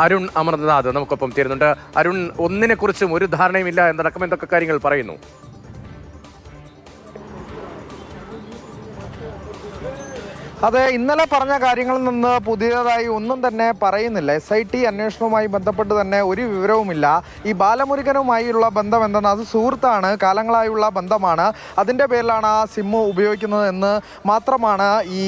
അരുൺ അമർനാഥ് നമുക്കൊപ്പം ചേരുന്നുണ്ട്. അരുൺ ഒന്നിനെ കുറിച്ചും ഒരു ധാരണയുമില്ല എന്നടക്കം എന്തൊക്കെ കാര്യങ്ങൾ പറയുന്നു? അതെ ഇന്നലെ പറഞ്ഞ കാര്യങ്ങളിൽ നിന്ന് പുതിയതായി ഒന്നും തന്നെ പറയുന്നില്ല. എസ് ഐ ടി അന്വേഷണവുമായി ബന്ധപ്പെട്ട് തന്നെ ഒരു വിവരവുമില്ല. ഈ ബാലമുരുകനുമായുള്ള ബന്ധം എന്തെന്ന് അത് സുഹൃത്താണ് കാലങ്ങളായുള്ള ബന്ധമാണ്. അതിന്റെ പേരിലാണ് ആ സിമ്മ് ഉപയോഗിക്കുന്നത് എന്ന് മാത്രമാണ് ഈ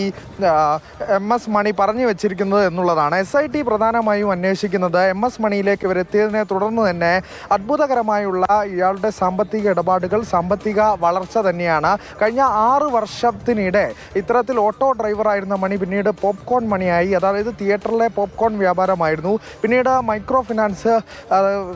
എം എസ് മണി പറഞ്ഞു വെച്ചിരിക്കുന്നത് എന്നുള്ളതാണ്. എസ് ഐ ടി പ്രധാനമായും അന്വേഷിക്കുന്നത് എം എസ് മണിയിലേക്ക് ഇവരെത്തിയതിനെ തുടർന്ന് തന്നെ അത്ഭുതകരമായുള്ള ഇയാളുടെ സാമ്പത്തിക ഇടപാടുകൾ സാമ്പത്തിക വളർച്ച തന്നെയാണ്. കഴിഞ്ഞ ആറ് വർഷത്തിനിടെ ഇത്തരത്തിൽ ഓട്ടോ ഡ്രൈവറായിരുന്ന മണി പിന്നീട് പോപ്കോൺ മണിയായി. അതായത് തിയേറ്ററിലെ പോപ്കോൺ വ്യാപാരമായിരുന്നു. പിന്നീട് മൈക്രോ ഫിനാൻസ്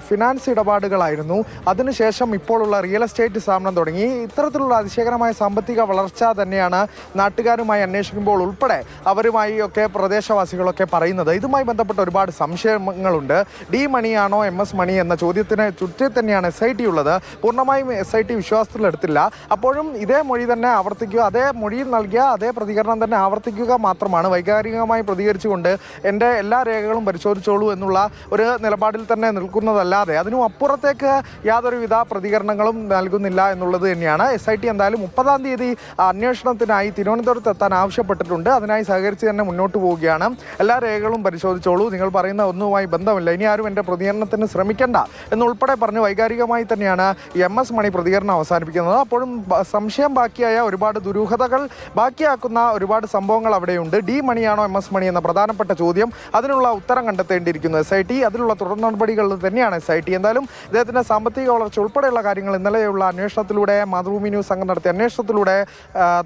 ഫിനാൻസ് ഇടപാടുകളായിരുന്നു. അതിനുശേഷം ഇപ്പോഴുള്ള റിയൽ എസ്റ്റേറ്റ് സ്ഥാപനം തുടങ്ങി. ഇത്തരത്തിലുള്ള അതിശയകരമായ സാമ്പത്തിക വളർച്ച തന്നെയാണ് നാട്ടുകാരുമായി അന്വേഷിക്കുമ്പോൾ ഉൾപ്പെടെ അവരുമായി ഒക്കെ പ്രദേശവാസികളൊക്കെ പറയുന്നത്. ഇതുമായി ബന്ധപ്പെട്ട ഒരുപാട് സംശയങ്ങളുണ്ട്. ഡി മണിയാണോ എം എസ് മണി എന്ന ചോദ്യത്തിന് ചുറ്റി തന്നെയാണ് എസ് ഐ ടി ഉള്ളത്. പൂർണമായും എസ് ഐ ടി വിശ്വാസത്തിലെടുത്തില്ല. അപ്പോഴും ഇതേ മൊഴി തന്നെ ആവർത്തിക്കുക അതേ മൊഴിയിൽ നൽകിയ അതേ പ്രതികരണം തന്നെ ആവർത്തിക്കുക മാത്രമാണ്. വൈകാരികമായി പ്രതികരിച്ചുകൊണ്ട് എന്റെ എല്ലാ രേഖകളും പരിശോധിച്ചോളൂ എന്നുള്ള ഒരു നിലപാടിൽ തന്നെ നിൽക്കുന്നതല്ലാതെ അതിനും അപ്പുറത്തേക്ക് യാതൊരുവിധ പ്രതികരണങ്ങളും നൽകുന്നില്ല എന്നുള്ളത് തന്നെയാണ്. എസ് ഐ ടി എന്തായാലും മുപ്പതാം തീയതി അന്വേഷണത്തിനായി തിരുവനന്തപുരത്ത് എത്താൻ ആവശ്യപ്പെട്ടിട്ടുണ്ട്. അതിനായി സഹകരിച്ച് തന്നെ മുന്നോട്ട് പോവുകയാണ്. എല്ലാ രേഖകളും പരിശോധിച്ചോളൂ. നിങ്ങൾ പറയുന്ന ഒന്നുമായി ബന്ധമില്ല. ഇനി ആരും എന്റെ പ്രതികരണത്തിന് ശ്രമിക്കേണ്ട എന്നുൾപ്പെടെ പറഞ്ഞ് വൈകാരികമായി തന്നെയാണ് എം എസ് മണി പ്രതികരണം അവസാനിപ്പിക്കുന്നത്. അപ്പോഴും സംശയം ബാക്കിയായ ഒരുപാട് ദുരൂഹതകൾ ബാക്കിയാക്കുന്ന ഒരുപാട് സംഭവങ്ങൾ അവിടെയുണ്ട് ഡി മണിയാണോ എം എസ് മണി എന്ന പ്രധാനപ്പെട്ട ചോദ്യം. അതിനുള്ള ഉത്തരം കണ്ടെത്തേണ്ടിയിരിക്കുന്നു എസ് ഐ ടി അതിനുള്ള തുടർ നടപടികൾ തന്നെയാണ് എസ് ഐ ടി എന്തായാലും ഇദ്ദേഹത്തിന്റെ സാമ്പത്തിക വളർച്ച ഉൾപ്പെടെയുള്ള കാര്യങ്ങൾ ഇന്നലെയുള്ള അന്വേഷണത്തിലൂടെ മാതൃഭൂമി ന്യൂസ് സംഘം നടത്തിയ അന്വേഷണത്തിലൂടെ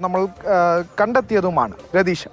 നമ്മൾ കണ്ടെത്തിയതുമാണ്. രതീഷ്